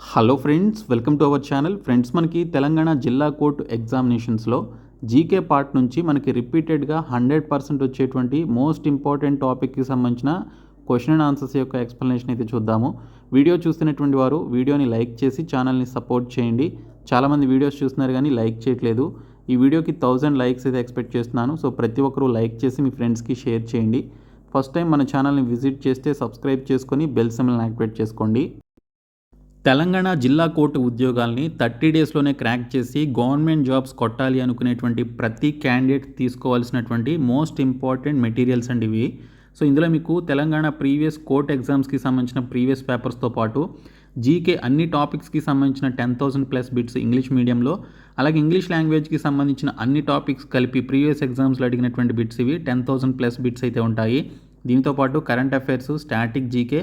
Hello friends welcome to our channel friends మనకి తెలంగాణ జిల్లా court ఎగ్జామినేషన్స్లో GK part నుంచి మనకి రిపీటెడ్గా హండ్రెడ్ పర్సెంట్ వచ్చేటువంటి మోస్ట్ ఇంపార్టెంట్ టాపిక్కి సంబంధించిన క్వశ్చన్ అండ్ ఆన్సర్స్ యొక్క ఎక్స్ప్లెనేషన్ అయితే చూద్దాము. వీడియో చూస్తున్నటువంటి వారు వీడియోని లైక్ చేసి ఛానల్ని సపోర్ట్ చేయండి. చాలామంది వీడియోస్ చూస్తున్నారు కానీ లైక్ చేయట్లేదు. ఈ వీడియోకి థౌజండ్ లైక్స్ అయితే ఎక్స్పెక్ట్ చేస్తున్నాను. సో ప్రతి ఒక్కరూ లైక్ చేసి మీ ఫ్రెండ్స్కి షేర్ చేయండి. ఫస్ట్ టైం మన ఛానల్ని విజిట్ చేస్తే సబ్స్క్రైబ్ చేసుకొని బెల్ సిమ్ని యాక్టివేట్ చేసుకోండి. తెలంగాణ జిల్లా కోర్టు ఉద్యోగాల్ని థర్టీ డేస్లోనే క్రాక్ చేసి గవర్నమెంట్ జాబ్స్ కొట్టాలి అనుకునేటువంటి ప్రతి క్యాండిడేట్ తీసుకోవాల్సినటువంటి మోస్ట్ ఇంపార్టెంట్ మెటీరియల్స్ అండి ఇవి. సో ఇందులో మీకు తెలంగాణ ప్రీవియస్ కోర్ట్ ఎగ్జామ్స్కి సంబంధించిన ప్రీవియస్ పేపర్స్తో పాటు జీకే అన్ని టాపిక్స్కి సంబంధించిన ten thousand plus bits English మీడియంలో అలాగే ఇంగ్లీష్ లాంగ్వేజ్కి సంబంధించిన అన్ని టాపిక్స్ కలిపి ప్రీవియస్ ఎగ్జామ్స్లో అడిగినటువంటి బిట్స్ ఇవి. టెన్ థౌసండ్ ప్లస్ బిట్స్ అయితే ఉంటాయి. దీంతో పాటు కరెంట్ అఫైర్స్ స్టాటిక్ జీకే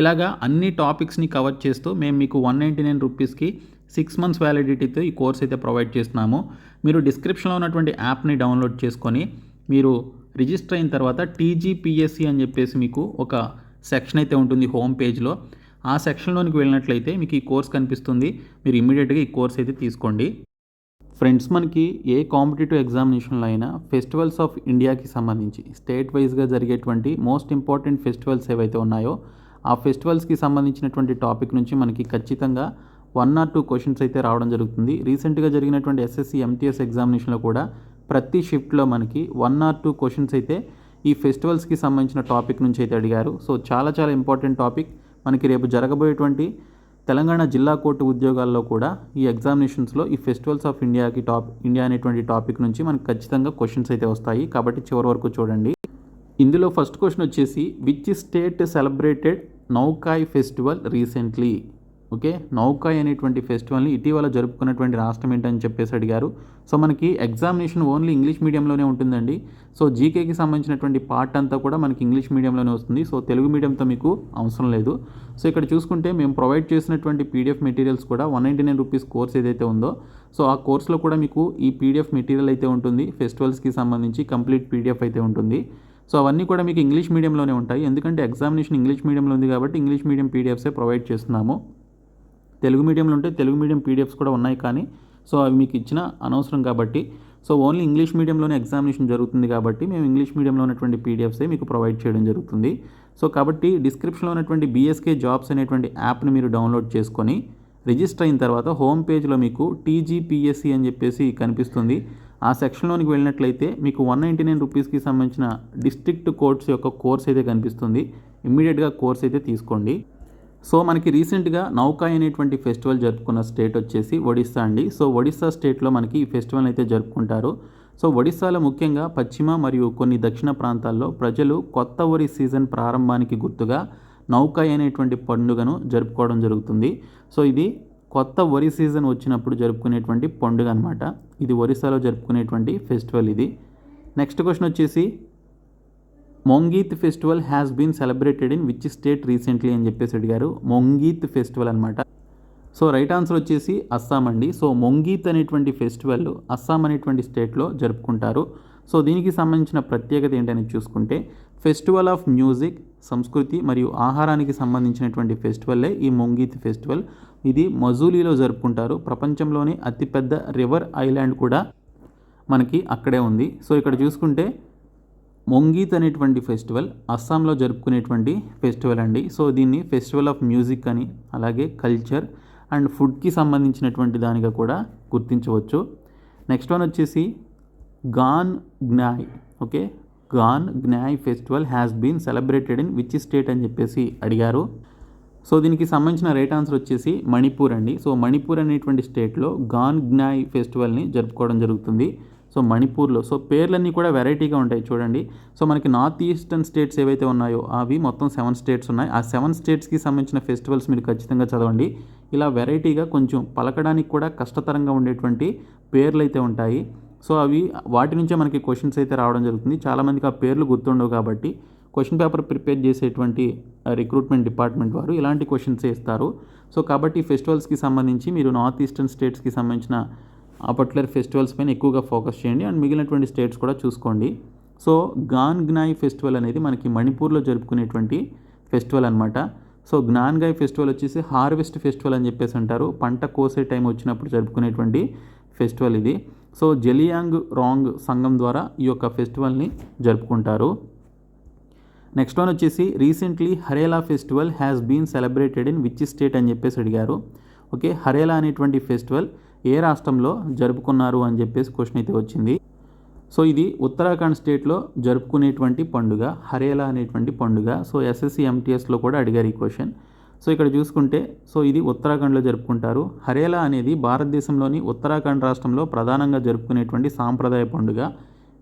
ఇలాగా అన్ని టాపిక్స్ని కవర్ చేస్తూ మేము మీకు వన్ నైంటీ నైన్ రూపీస్కి సిక్స్ మంత్స్ వ్యాలిడిటీతో ఈ కోర్స్ అయితే ప్రొవైడ్ చేస్తున్నాము. మీరు డిస్క్రిప్షన్లో ఉన్నటువంటి యాప్ని డౌన్లోడ్ చేసుకొని మీరు రిజిస్టర్ అయిన తర్వాత టీజీపీఎస్సి అని చెప్పేసి మీకు ఒక సెక్షన్ అయితే ఉంటుంది హోమ్ పేజ్లో ఆ సెక్షన్లోనికి వెళ్ళినట్లయితే మీకు ఈ కోర్స్ కనిపిస్తుంది. మీరు ఇమీడియట్గా ఈ కోర్స్ అయితే తీసుకోండి. ఫ్రెండ్స్ మనకి ఏ కాంపిటేటివ్ ఎగ్జామినేషన్లో అయినా ఫెస్టివల్స్ ఆఫ్ ఇండియాకి సంబంధించి స్టేట్ వైజ్గా జరిగేటువంటి మోస్ట్ ఇంపార్టెంట్ ఫెస్టివల్స్ ఏవైతే ఉన్నాయో ఆ ఫెస్టివల్స్కి సంబంధించినటువంటి టాపిక్ నుంచి మనకి ఖచ్చితంగా వన్ ఆర్ టూ క్వశ్చన్స్ అయితే రావడం జరుగుతుంది. రీసెంట్గా జరిగినటువంటి ఎస్ఎస్సి ఎంటీఎస్ ఎగ్జామినేషన్లో కూడా ప్రతి షిఫ్ట్లో మనకి వన్ ఆర్ టూ క్వశ్చన్స్ అయితే ఈ ఫెస్టివల్స్కి సంబంధించిన టాపిక్ నుంచి అయితే అడిగారు. సో చాలా చాలా ఇంపార్టెంట్ టాపిక్. మనకి రేపు జరగబోయేటువంటి తెలంగాణ జిల్లా కోర్టు ఉద్యోగాల్లో కూడా ఈ ఎగ్జామినేషన్స్లో ఈ ఫెస్టివల్స్ ఆఫ్ ఇండియాకి టాప్ ఇండియా అనేటువంటి టాపిక్ నుంచి మనకు ఖచ్చితంగా క్వశ్చన్స్ అయితే వస్తాయి. కాబట్టి చివరి వరకు చూడండి. ఇందులో ఫస్ట్ క్వశ్చన్ వచ్చేసి which state celebrated Nuakhai festival recently okay? Nuakhai అనేటువంటి ఫెస్టివల్ని ఇటీవల జరుపుకున్నటువంటి రాష్ట్రం ఏంటని చెప్పేసి అడిగారు. సో మనకి ఎగ్జామినేషన్ ఓన్లీ ఇంగ్లీష్ మీడియంలోనే ఉంటుందండి. సో జీకేకి సంబంధించినటువంటి పార్ట్ అంతా కూడా మనకి ఇంగ్లీష్ మీడియంలోనే వస్తుంది. సో తెలుగు మీడియంతో మీకు అవసరం లేదు. సో ఇక్కడ చూసుకుంటే మేము ప్రొవైడ్ చేసినటువంటి పీడిఎఫ్ మెటీరియల్స్ కూడా one ninety nine rupees course ఏదైతే ఉందో సో ఆ కోర్స్లో కూడా మీకు ఈ పీడిఎఫ్ మెటీరియల్ అయితే ఉంటుంది. ఫెస్టివల్స్కి సంబంధించి కంప్లీట్ పీడిఎఫ్ అయితే ఉంటుంది. సో అవన్నీ కూడా మీకు ఇంగ్లీష్ మీడియంలోనే ఉంటాయి. ఎందుకంటే ఎగ్జామినేషన్ ఇంగ్లీష్ మీడియంలో ఉంది కాబట్టి ఇంగ్లీష్ మీడియం పీడిఎఫ్సే ప్రొవైడ్ చేస్తున్నాము. తెలుగు మీడియంలో ఉంటే తెలుగు మీడియం పీడిఎఫ్స్ కూడా ఉన్నాయి కానీ సో అవి మీకు ఇచ్చిన అనవసరం కాబట్టి. సో ఓన్లీ ఇంగ్లీష్ మీడియంలోనే ఎగ్జామినేషన్ జరుగుతుంది కాబట్టి మేము ఇంగ్లీష్ మీడియంలో ఉన్నటువంటి పీడిఎఫ్సే మీకు ప్రొవైడ్ చేయడం జరుగుతుంది. సో కాబట్టి డిస్క్రిప్షన్లో ఉన్నటువంటి బీఎస్కే జాబ్స్ అనేటువంటి యాప్ని మీరు డౌన్లోడ్ చేసుకొని రిజిస్టర్ అయిన తర్వాత హోమ్ పేజ్లో మీకు టీజీపీఎస్సీ అని చెప్పేసి కనిపిస్తుంది. ఆ సెక్షన్లోనికి వెళ్ళినట్లయితే మీకు వన్ నైంటీ నైన్ రూపీస్కి సంబంధించిన డిస్ట్రిక్ట్ కోర్ట్స్ యొక్క కోర్స్ అయితే కనిపిస్తుంది. ఇమ్మీడియట్గా కోర్స్ అయితే తీసుకోండి. సో మనకి రీసెంట్గా నౌకాయ్ అనేటువంటి ఫెస్టివల్ జరుపుకున్న స్టేట్ వచ్చేసి ఒడిస్సా అండి. సో ఒడిస్సా స్టేట్లో మనకి ఈ ఫెస్టివల్ అయితే జరుపుకుంటారు. సో ఒడిస్సాలో ముఖ్యంగా పశ్చిమ మరియు కొన్ని దక్షిణ ప్రాంతాల్లో ప్రజలు కొత్త వరి సీజన్ ప్రారంభానికి గుర్తుగా నౌకాయ్ అనేటువంటి పండుగను జరుపుకోవడం జరుగుతుంది. సో ఇది కొత్త వరి సీజన్ వచ్చినప్పుడు జరుపుకునేటువంటి పండుగ అనమాట ఇది ఒరిస్సాలో జరుపుకునేటువంటి ఫెస్టివల్ ఇది. నెక్స్ట్ క్వశ్చన్ వచ్చేసి మొంగీత్ festival has been celebrated in which state recently అని చెప్పేసి అడిగారు. మొంగీత్ ఫెస్టివల్ అనమాట సో రైట్ ఆన్సర్ వచ్చేసి అస్సాం అండి. సో మొంగీత్ అనేటువంటి ఫెస్టివల్ అస్సాం అనేటువంటి స్టేట్లో జరుపుకుంటారు. సో దీనికి సంబంధించిన ప్రత్యేకత ఏంటని చూసుకుంటే ఫెస్టివల్ ఆఫ్ మ్యూజిక్ సంస్కృతి మరియు ఆహారానికి సంబంధించినటువంటి ఫెస్టివల్లే ఈ మొంగీత్ ఫెస్టివల్ ఇది మజూలీలో జరుపుకుంటారు. ప్రపంచంలోనే అతిపెద్ద రివర్ ఐలాండ్ కూడా మనకి అక్కడే ఉంది. సో ఇక్కడ చూసుకుంటే మొంగీత్ అనేటువంటి ఫెస్టివల్ అస్సాంలో జరుపుకునేటువంటి ఫెస్టివల్ అండి. సో దీన్ని ఫెస్టివల్ ఆఫ్ మ్యూజిక్ అని అలాగే కల్చర్ అండ్ ఫుడ్కి సంబంధించినటువంటి దానిగా కూడా గుర్తించవచ్చు. నెక్స్ట్ వన్ వచ్చేసి గాన్ జ్ఞాయ్ okay? Gaan జ్ఞాయ్ festival has been celebrated in which state అని చెప్పేసి అడిగారు. సో దీనికి సంబంధించిన రైట్ ఆన్సర్ వచ్చేసి మణిపూర్ అండి. సో మణిపూర్ అనేటువంటి స్టేట్లో గాన్ జ్ఞాయ్ ఫెస్టివల్ని జరుపుకోవడం జరుగుతుంది. సో మణిపూర్లో. సో పేర్లన్నీ కూడా వెరైటీగా ఉంటాయి చూడండి. సో మనకి నార్త్ ఈస్టర్న్ స్టేట్స్ ఏవైతే ఉన్నాయో అవి మొత్తం సెవెన్ స్టేట్స్ ఉన్నాయి. ఆ సెవెన్ స్టేట్స్కి సంబంధించిన ఫెస్టివల్స్ మీరు ఖచ్చితంగా చదవండి. ఇలా వెరైటీగా కొంచెం పలకడానికి కూడా కష్టతరంగా ఉండేటువంటి పేర్లు అయితే ఉంటాయి. సో అవి వాటి నుంచే మనకి క్వశ్చన్స్ అయితే రావడం జరుగుతుంది. చాలామందికి ఆ పేర్లు గుర్తుండవు కాబట్టి క్వశ్చన్ పేపర్ ప్రిపేర్ చేసేటువంటి రిక్రూట్మెంట్ డిపార్ట్మెంట్ వారు ఇలాంటి క్వశ్చన్స్ ఇస్తారు. సో కాబట్టి ఫెస్టివల్స్కి సంబంధించి మీరు నార్త్ ఈస్టర్న్ స్టేట్స్కి సంబంధించిన ఆ పర్టికులర్ ఫెస్టివల్స్ పైన ఎక్కువగా ఫోకస్ చేయండి. అండ్ మిగిలినటువంటి స్టేట్స్ కూడా చూసుకోండి. సో గాన్ గ్నాయ్ ఫెస్టివల్ అనేది మనకి మణిపూర్లో జరుపుకునేటువంటి ఫెస్టివల్ అనమాట సో జ్ఞాన్గాయ్ ఫెస్టివల్ వచ్చేసి హార్వెస్ట్ ఫెస్టివల్ అని చెప్పేసి అంటారు. పంట కోసే టైం వచ్చినప్పుడు జరుపుకునేటువంటి ఫెస్టివల్ ఇది. సో జలియాంగ్ రాంగ్ సంఘం ద్వారా ఈ యొక్క ఫెస్టివల్ని జరుపుకుంటారు. నెక్స్ట్ వన్ వచ్చేసి recently Harela festival has been celebrated in which state అని చెప్పేసి అడిగారు. ఓకే హరేలా అనేటువంటి ఫెస్టివల్ ఏ రాష్ట్రంలో జరుపుకున్నారు అని చెప్పేసి క్వశ్చన్ అయితే వచ్చింది. సో ఇది ఉత్తరాఖండ్ స్టేట్లో జరుపుకునేటువంటి పండుగ హరేలా అనేటువంటి పండుగ. సో ఎస్ఎస్సి ఎంటీఎస్లో కూడా అడిగారు ఈ క్వశ్చన్. సో ఇక్కడ చూసుకుంటే సో ఇది ఉత్తరాఖండ్లో జరుపుకుంటారు. హరేలా అనేది భారతదేశంలోని ఉత్తరాఖండ్ రాష్ట్రంలో ప్రధానంగా జరుపుకునేటువంటి సాంప్రదాయ పండుగ.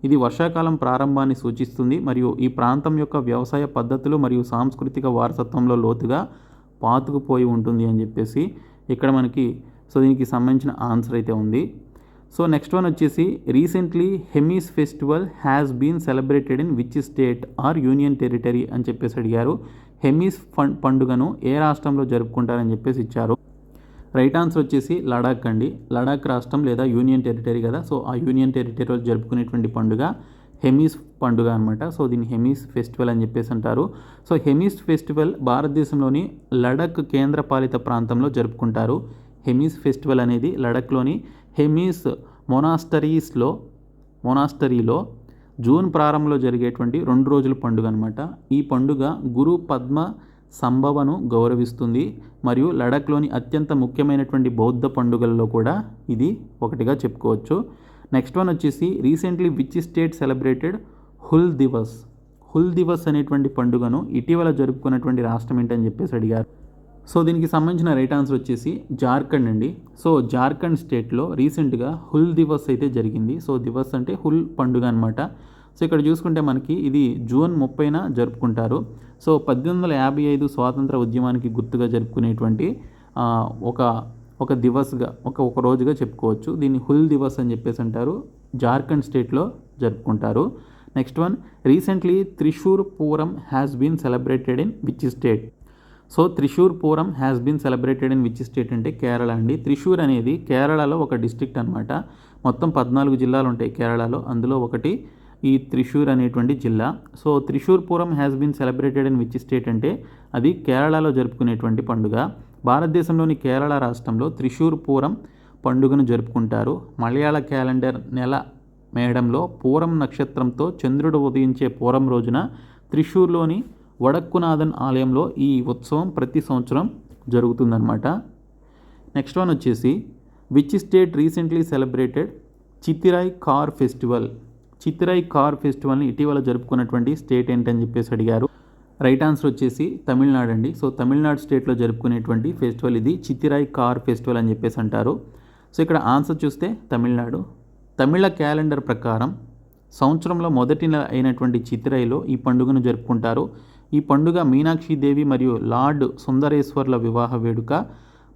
ఇది వర్షాకాలం ప్రారంభాన్ని సూచిస్తుంది మరియు ఈ ప్రాంతం యొక్క వ్యవసాయ పద్ధతులు మరియు సాంస్కృతిక వారసత్వంలో లోతుగా పాతుకుపోయి ఉంటుంది అని చెప్పేసి ఇక్కడ మనకి సో దీనికి సంబంధించిన ఆన్సర్ అయితే ఉంది. సో నెక్స్ట్ వన్ వచ్చేసి recently Hemis festival has been celebrated in which state or union territory అని చెప్పేసి అడిగారు. హెమీస్ పండుగను ఏ రాష్ట్రంలో జరుపుకుంటారని చెప్పేసి ఇచ్చారు. రైట్ ఆన్సర్ వచ్చేసి లడాక్ అండి. లడాక్ రాష్ట్రం లేదా యూనియన్ టెరిటరీ కదా సో ఆ యూనియన్ టెరిటరీలో జరుపుకునేటువంటి పండుగ హెమీస్ పండుగ అనమాట సో దీన్ని హెమీస్ ఫెస్టివల్ అని చెప్పేసి అంటారు. సో హెమీస్ ఫెస్టివల్ భారతదేశంలోని లడక్ కేంద్రపాలిత ప్రాంతంలో జరుపుకుంటారు. హెమీస్ ఫెస్టివల్ అనేది లడఖ్లోని హెమీస్ మొనాస్టరీస్లో మొనాస్టరీలో జూన్ ప్రారంభంలో జరిగేటువంటి రెండు రోజుల పండుగ అనమాట ఈ పండుగ గురు పద్మ సంభవను గౌరవిస్తుంది మరియు లడఖ్లోని అత్యంత ముఖ్యమైనటువంటి బౌద్ధ పండుగల్లో కూడా ఇది ఒకటిగా చెప్పుకోవచ్చు. నెక్స్ట్ వన్ వచ్చేసి recently which state celebrated Hul Diwas. Hul Diwas అనేటువంటి పండుగను ఇటీవల జరుపుకున్నటువంటి రాష్ట్రం ఏంటని చెప్పేసి అడిగారు. సో దీనికి సంబంధించిన రైట్ ఆన్సర్ వచ్చేసి జార్ఖండ్ అండి. సో జార్ఖండ్ స్టేట్లో రీసెంట్గా హుల్ దివస్ అయితే జరిగింది. సో దివస్ అంటే హుల్ పండుగ అనమాట సో ఇక్కడ చూసుకుంటే మనకి ఇది జూన్ ముప్పైన జరుపుకుంటారు. సో పద్దెనిమిది వందల యాభై ఐదు స్వాతంత్ర ఉద్యమానికి గుర్తుగా జరుపుకునేటువంటి ఒక ఒక దివస్గా ఒక ఒక రోజుగా చెప్పుకోవచ్చు. దీన్ని హుల్ దివస్ అని చెప్పేసి అంటారు. జార్ఖండ్ స్టేట్లో జరుపుకుంటారు. Next one recently Thrissur Pooram has been celebrated in which state so Thrissur Pooram has been celebrated in which state అంటే కేరళ అండి. త్రిశూర్ అనేది కేరళలో ఒక డిస్ట్రిక్ట్ అనమాట మొత్తం పద్నాలుగు జిల్లాలు ఉంటాయి కేరళలో. అందులో ఒకటి ఈ త్రిశూర్ అనేటువంటి జిల్లా. So Thrissur Pooram has been celebrated in which state అంటే అది కేరళలో జరుపుకునేటువంటి పండుగ. భారతదేశంలోని కేరళ రాష్ట్రంలో త్రిశూర్ పూరం పండుగను జరుపుకుంటారు. మలయాళ క్యాలెండర్ నెల మేడంలో పూరం నక్షత్రంతో చంద్రుడు ఉదయించే పూరం రోజున త్రిశూర్లోని వడక్కునాథన్ ఆలయంలో ఈ ఉత్సవం ప్రతి సంవత్సరం జరుగుతుందన్నమాట. నెక్స్ట్ వన్ వచ్చేసి which state recently celebrated Chithirai car festival Chithirai car ఫెస్టివల్ని ఇటీవల జరుపుకున్నటువంటి స్టేట్ ఏంటని చెప్పేసి అడిగారు. రైట్ ఆన్సర్ వచ్చేసి తమిళనాడు అండి. సో తమిళనాడు స్టేట్లో జరుపుకునేటువంటి ఫెస్టివల్ ఇది చితిరాయ్ కార్ ఫెస్టివల్ అని చెప్పేసి అంటారు. సో ఇక్కడ ఆన్సర్ చూస్తే తమిళనాడు. తమిళ క్యాలెండర్ ప్రకారం సంవత్సరంలో మొదటి నెల అయినటువంటి చితిరైలో ఈ పండుగను జరుపుకుంటారు. ఈ పండుగ మీనాక్షిదేవి మరియు లార్డ్ సుందరేశ్వర్ల వివాహ వేడుక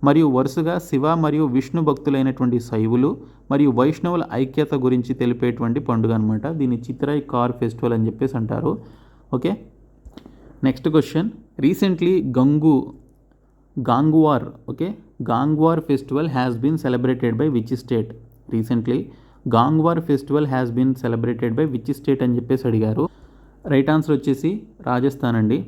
మరియు వరుసగా శివ మరియు విష్ణు భక్తులైనటువంటి శైవులు మరియు వైష్ణవుల ఐక్యత గురించి తెలిపేటువంటి పండుగ అనమాట దీన్ని చిత్రాయి కార్ ఫెస్టివల్ అని చెప్పేసి అంటారు. Okay? Next question. Recently Gangu Gangaur okay? Gangaur festival has been celebrated by which state recently Gangaur festival has been celebrated by which state అని చెప్పేసి అడిగారు. రైట్ ఆన్సర్ వచ్చేసి రాజస్థాన్ అండి.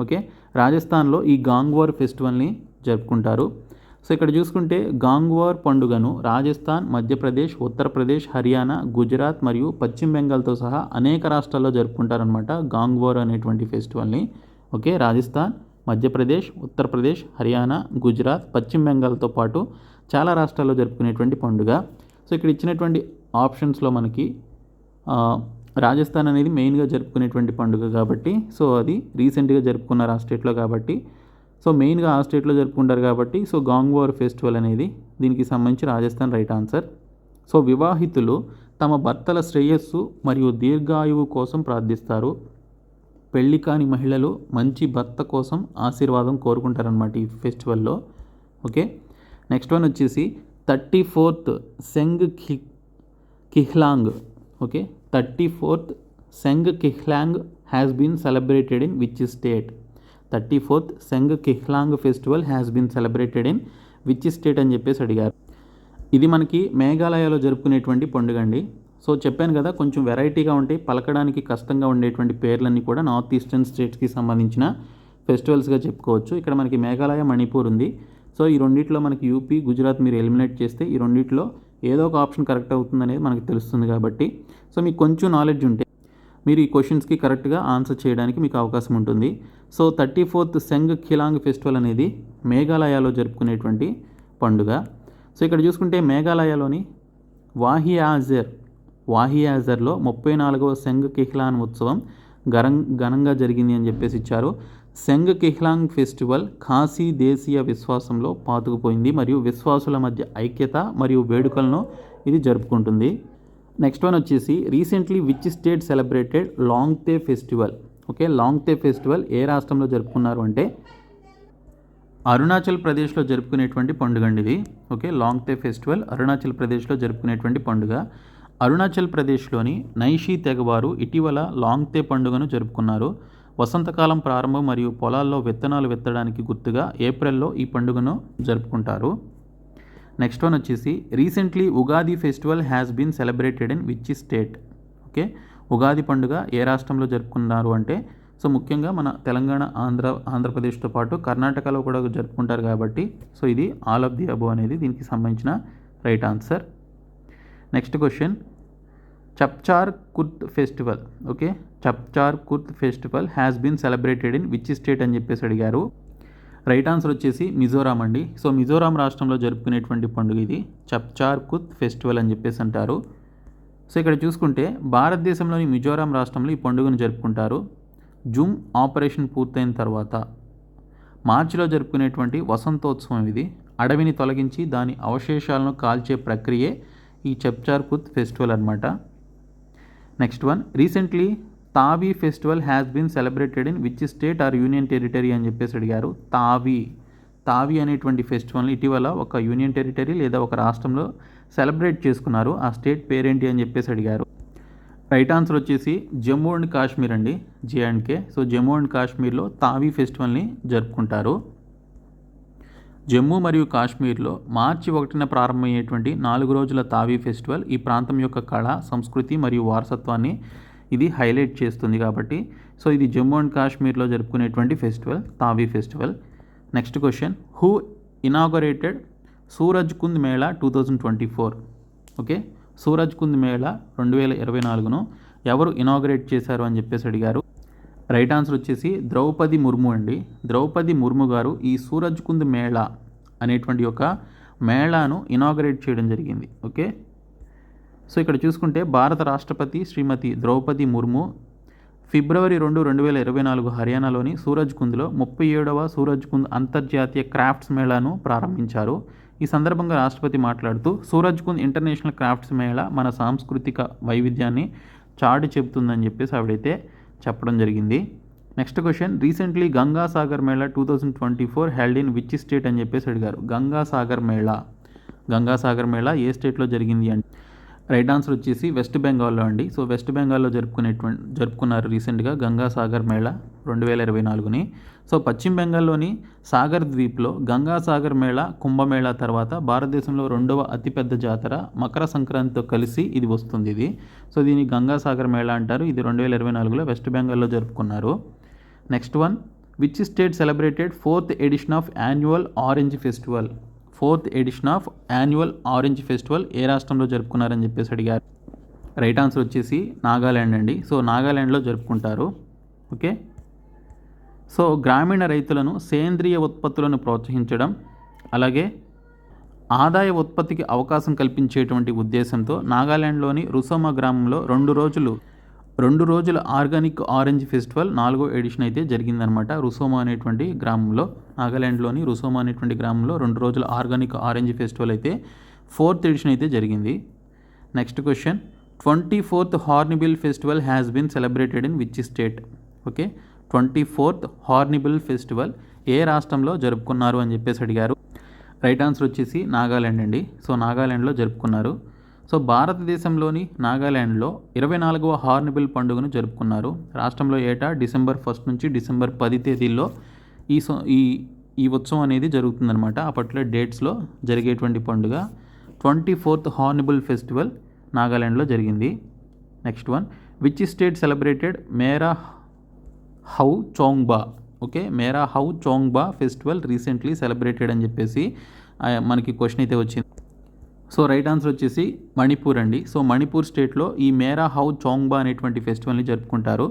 ఓకే? రాజస్థాన్లో ఈ గాంగ్వార్ ఫెస్టివల్ని జరుపుకుంటారు. సో ఇక్కడ చూసుకుంటే గాంగ్వార్ పండుగను రాజస్థాన్ మధ్యప్రదేశ్ ఉత్తరప్రదేశ్ హర్యానా గుజరాత్ మరియు పశ్చిమ బెంగాల్తో సహా అనేక రాష్ట్రాల్లో జరుపుకుంటారనమాట గాంగ్వార్ అనేటువంటి ఫెస్టివల్ని. ఓకే? రాజస్థాన్ మధ్యప్రదేశ్ ఉత్తరప్రదేశ్ హర్యానా గుజరాత్ పశ్చిమ బెంగాల్తో పాటు చాలా రాష్ట్రాల్లో జరుపుకునేటువంటి పండుగ. సో ఇక్కడ ఇచ్చినటువంటి ఆప్షన్స్లో మనకి రాజస్థాన్ అనేది మెయిన్గా జరుపుకునేటువంటి పండుగ కాబట్టి సో అది రీసెంట్గా జరుపుకున్నారు ఆ స్టేట్లో కాబట్టి సో మెయిన్గా ఆ స్టేట్లో జరుపుకుంటారు కాబట్టి సో గాంగ్వార్ ఫెస్టివల్ అనేది దీనికి సంబంధించి రాజస్థాన్ రైట్ ఆన్సర్. సో వివాహితులు తమ భర్తల శ్రేయస్సు మరియు దీర్ఘాయువు కోసం ప్రార్థిస్తారు. పెళ్ళి కాని మహిళలు మంచి భర్త కోసం ఆశీర్వాదం కోరుకుంటారనమాట ఈ ఫెస్టివల్లో. ఓకే? నెక్స్ట్ వన్ వచ్చేసి thirty fourth Seng Kihlang. Okay? Thirty fourth Seng Kihlang has been celebrated in which state thirty fourth Seng Kihlang festival has been celebrated in which state అని చెప్పేసి అడిగారు. ఇది మనకి మేఘాలయలో జరుపుకునేటువంటి పండుగ అండి. సో చెప్పాను కదా కొంచెం వెరైటీగా ఉంటాయి పలకడానికి కష్టంగా ఉండేటువంటి పేర్లన్నీ కూడా నార్త్ ఈస్టర్న్ స్టేట్స్కి సంబంధించిన ఫెస్టివల్స్గా చెప్పుకోవచ్చు. ఇక్కడ మనకి మేఘాలయ మణిపూర్ ఉంది. సో ఈ రెండిట్లో మనకి యూపీ గుజరాత్ మీరు ఎలిమినేట్ చేస్తే ఈ రెండిట్లో ఏదో ఒక ఆప్షన్ కరెక్ట్ అవుతుంది అనేది మనకి తెలుస్తుంది కాబట్టి. సో మీకు కొంచెం నాలెడ్జ్ ఉంటే మీరు ఈ క్వశ్చన్స్కి కరెక్ట్గా ఆన్సర్ చేయడానికి మీకు అవకాశం ఉంటుంది. So thirty fourth Seng Khihlang festival అనేది మేఘాలయాలో జరుపుకునేటువంటి పండుగ. సో ఇక్కడ చూసుకుంటే మేఘాలయలోని వాహియాజర్ వాహియాజర్లో ముప్పై నాలుగవ సెంగ్ కిహ్లాన్ ఉత్సవం గరం ఘనంగా జరిగింది అని చెప్పేసి ఇచ్చారు. సెంగ్ కిహ్లాంగ్ ఫెస్టివల్ ఖాసీ దేశీయ విశ్వాసంలో పాతుకుపోయింది మరియు విశ్వాసుల మధ్య ఐక్యత మరియు వేడుకలను ఇది జరుపుకుంటుంది. నెక్స్ట్ వన్ వచ్చేసి recently which state celebrated Longte festival okay Longte festival ఏ రాష్ట్రంలో జరుపుకున్నారు అంటే అరుణాచల్ ప్రదేశ్లో జరుపుకునేటువంటి పండుగ అండి ఇది. Okay Longte festival Arunachal ప్రదేశ్లో జరుపుకునేటువంటి పండుగ. అరుణాచల్ ప్రదేశ్లోని నైషీ తెగవారు ఇటీవల లాంగ్ తే పండుగను జరుపుకున్నారు. వసంతకాలం ప్రారంభం మరియు పొలాల్లో విత్తనాలు విత్తడానికి గుర్తుగా ఏప్రిల్లో ఈ పండుగను జరుపుకుంటారు. నెక్స్ట్ వన్ వచ్చేసి recently Ugadi festival has been celebrated in which state? Okay Ugadi పండుగ ఏ రాష్ట్రంలో జరుపుకున్నారు అంటే సో ముఖ్యంగా మన తెలంగాణ ఆంధ్ర ఆంధ్రప్రదేశ్తో పాటు కర్ణాటకలో కూడా జరుపుకుంటారు కాబట్టి సో ఇది ఆల్ ఆఫ్ ది అబో అనేది దీనికి సంబంధించిన right answer. Next question Chapchar Kut festival? Okay Chapchar Kut festival has been celebrated in which state అని చెప్పేసి అడిగారు. రైట్ ఆన్సర్ వచ్చేసి మిజోరాం అండి. సో మిజోరాం రాష్ట్రంలో జరుపుకునేటువంటి పండుగ ఇది. చప్చార్ కుత్ ఫెస్టివల్ అని చెప్పేసి అంటారు. సో ఇక్కడ చూసుకుంటే భారతదేశంలోని మిజోరాం రాష్ట్రంలో ఈ పండుగను జరుపుకుంటారు. జూమ్ ఆపరేషన్ పూర్తయిన తర్వాత మార్చిలో జరుపుకునేటువంటి వసంతోత్సవం ఇది. అడవిని తొలగించి దాని అవశేషాలను కాల్చే ప్రక్రియే ఈ చప్చార్ కుత్ ఫెస్టివల్ అనమాట next one recently Tawi festival has been celebrated in which state or union territory అని చెప్పేసి అడిగారు. తావి తావి అనేటువంటి ఫెస్టివల్ని ఇటీవల ఒక యూనియన్ టెరిటరీ లేదా ఒక రాష్ట్రంలో సెలబ్రేట్ చేసుకున్నారు. ఆ స్టేట్ పేరేంటి అని చెప్పేసి అడిగారు. రైట్ ఆన్సర్ వచ్చేసి జమ్మూ అండ్ కాశ్మీర్ అండి. J and K. So Jammu and కాశ్మీర్లో తావి ఫెస్టివల్ని జరుపుకుంటారు. జమ్మూ మరియు కాశ్మీర్లో మార్చి ఒకటిన ప్రారంభమయ్యేటువంటి నాలుగు రోజుల తావి ఫెస్టివల్ ఈ ప్రాంతం యొక్క కళ సంస్కృతి మరియు వారసత్వాన్ని ఇది హైలైట్ చేస్తుంది కాబట్టి. సో ఇది జమ్మూ అండ్ కాశ్మీర్లో జరుపుకునేటువంటి festival Tawi festival. Next question who inaugurated Suraj Kund mela two thousand twenty four? Okay Suraj Kund mela రెండు వేల ఇరవై నాలుగును ఎవరు ఇనాగరేట్ చేశారు అని చెప్పేసి అడిగారు. రైట్ ఆన్సర్ వచ్చేసి ద్రౌపది ముర్ము అండి. ద్రౌపది ముర్ము గారు ఈ సూరజ్ కుంద్ మేళా అనేటువంటి ఒక మేళాను ఇనాగరేట్ చేయడం జరిగింది. ఓకే సో ఇక్కడ చూసుకుంటే భారత రాష్ట్రపతి శ్రీమతి ద్రౌపది ముర్ము ఫిబ్రవరి రెండు రెండు వేల ఇరవై నాలుగు హర్యానాలోని సూరజ్ కుంద్లో ముప్పై ఏడవ సూరజ్ కుంద్ అంతర్జాతీయ క్రాఫ్ట్స్ మేళాను ప్రారంభించారు. ఈ సందర్భంగా రాష్ట్రపతి మాట్లాడుతూ సూరజ్ కుంద్ ఇంటర్నేషనల్ క్రాఫ్ట్స్ మేళా మన సాంస్కృతిక వైవిధ్యాన్ని చాటి చెబుతుందని చెప్పేసి ఆవిడైతే చెప్పడం జరిగింది. Next question recently Gangasagar mela two thousand twenty four held in which state? అని చెప్పేసి అడిగారు. గంగాసాగర్ మేళా. గంగాసాగర్ మేళా ఏ స్టేట్లో జరిగింది అంటే రైట్ ఆన్సర్ వచ్చేసి వెస్ట్ బెంగాల్లో అండి. సో వెస్ట్ బెంగాల్లో జరుపుకునేటువంటి జరుపుకున్నారు రీసెంట్గా గంగా సాగర్ మేళా రెండు వేల ఇరవై నాలుగుని. సో పశ్చిమ బెంగాల్లోని సాగర్ ద్వీప్లో గంగా సాగర్ మేళా కుంభమేళా తర్వాత భారతదేశంలో రెండవ అతిపెద్ద జాతర మకర సంక్రాంతితో కలిసి ఇది వస్తుంది ఇది. సో దీన్ని గంగా సాగర్ మేళా అంటారు. ఇది రెండు వేల ఇరవై నాలుగులో వెస్ట్ బెంగాల్లో జరుపుకున్నారు. Next one which state celebrated fourth edition of annual orange festival fourth edition of annual orange festival ఏ రాష్ట్రంలో జరుపుకున్నారని చెప్పేసి అడిగారు. రైట్ ఆన్సర్ వచ్చేసి నాగాల్యాండ్ అండి. సో నాగాల్యాండ్లో జరుపుకుంటారు. ఓకే? సో గ్రామీణ రైతులను సేంద్రియ ఉత్పత్తులను ప్రోత్సహించడం అలాగే ఆదాయ ఉత్పత్తికి అవకాశం కల్పించేటువంటి ఉద్దేశంతో నాగాల్యాండ్లోని రుసోమా గ్రామంలో రెండు రోజులు రెండు రోజుల ఆర్గానిక్ ఆరెంజ్ ఫెస్టివల్ నాలుగో ఎడిషన్ అయితే జరిగిందనమాట రుసోమా అనేటువంటి గ్రామంలో నాగాల్యాండ్లోని రుసోమా అనేటువంటి గ్రామంలో రెండు రోజుల ఆర్గానిక్ ఆరెంజ్ ఫెస్టివల్ అయితే ఫోర్త్ ఎడిషన్ అయితే జరిగింది. Next question. Twenty fourth Hornbill festival has been celebrated in which state okay. Twenty fourth Hornbill festival ఏ రాష్ట్రంలో జరుపుకున్నారు అని చెప్పేసి అడిగారు. రైట్ ఆన్సర్ వచ్చేసి నాగాల్యాండ్ అండి. సో నాగాల్యాండ్లో జరుపుకున్నారు. సో భారతదేశంలోని నాగాల్యాండ్లో ఇరవై నాలుగవ హార్న్బిల్ పండుగను జరుపుకున్నారు. రాష్ట్రంలో ఏటా డిసెంబర్ ఫస్ట్ నుంచి డిసెంబర్ పది తేదీల్లో ఈ సో ఈ ఈ ఉత్సవం అనేది జరుగుతుందన్నమాట. అప్పట్లో డేట్స్లో జరిగేటువంటి పండుగ ట్వంటీ ఫోర్త్ హార్నిబుల్ ఫెస్టివల్ నాగాల్యాండ్లో జరిగింది. Next one which state celebrated Mera Hou Chongba? Okay Mera Hou Chongba festival recently celebrated అని చెప్పేసి మనకి క్వశ్చన్ అయితే వచ్చింది. సో రైట్ ఆన్సర్ వచ్చేసి మణిపూర్ అండి. సో మణిపూర్ స్టేట్లో ఈ మేరా హౌ చోంగ్బా అనేటువంటి ఫెస్టివల్ని జరుపుకుంటారు.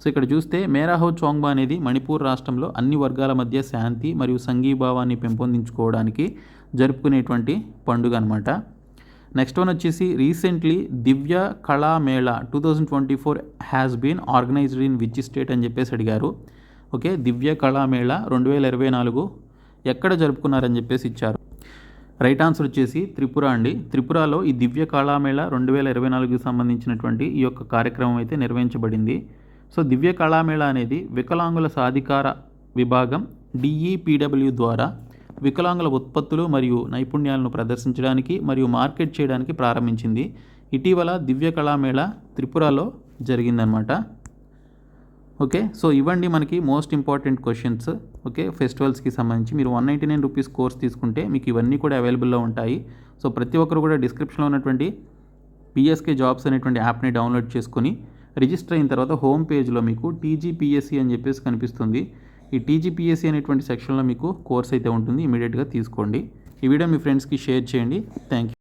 సో ఇక్కడ చూస్తే మేరా హౌ చోంగ్బా అనేది మణిపూర్ రాష్ట్రంలో అన్ని వర్గాల మధ్య శాంతి మరియు సంఘీభావాన్ని పెంపొందించుకోవడానికి జరుపుకునేటువంటి పండుగ అనమాట నెక్స్ట్ వన్ వచ్చేసి recently Divya Kala Mela two thousand twenty four has been organised in which state అని చెప్పేసి అడిగారు. ఓకే దివ్య కళా మేళా రెండు వేల ఇరవై నాలుగు ఎక్కడ జరుపుకున్నారని చెప్పేసి ఇచ్చారు. రైట్ ఆన్సర్ వచ్చేసి త్రిపుర అండి. త్రిపురలో ఈ దివ్య కళామేళ రెండు వేల ఇరవై నాలుగుకి సంబంధించినటువంటి ఈ యొక్క కార్యక్రమం అయితే నిర్వహించబడింది. సో దివ్య కళామేళ అనేది వికలాంగుల సాధికార విభాగం డిఈపిడబ్ల్యూ ద్వారా వికలాంగుల ఉత్పత్తులు మరియు నైపుణ్యాలను ప్రదర్శించడానికి మరియు మార్కెట్ చేయడానికి ప్రారంభించింది. ఇటీవల దివ్య కళామేళ త్రిపురలో జరిగిందనమాట ఓకే? సో ఇవ్వండి మనకి మోస్ట్ ఇంపార్టెంట్ క్వశ్చన్స్. ఓకే? ఫెస్టివల్స్కి సంబంధించి మీరు one ninety nine rupees course తీసుకుంటే మీకు ఇవన్నీ కూడా అవైలబుల్లో ఉంటాయి. సో ప్రతి ఒక్కరు కూడా డిస్క్రిప్షన్లో ఉన్నటువంటి పిఎస్కే జాబ్స్ అనేటువంటి యాప్ని డౌన్లోడ్ చేసుకొని రిజిస్టర్ అయిన తర్వాత హోమ్ పేజ్లో మీకు టీజీపీఎస్సీ అని చెప్పేసి కనిపిస్తుంది. ఈ టీజీపీఎస్సీ అనేటువంటి సెక్షన్లో మీకు కోర్స్ అయితే ఉంటుంది. ఇమీడియట్గా తీసుకోండి. ఈ వీడియో మీ ఫ్రెండ్స్కి షేర్ చేయండి. Thank you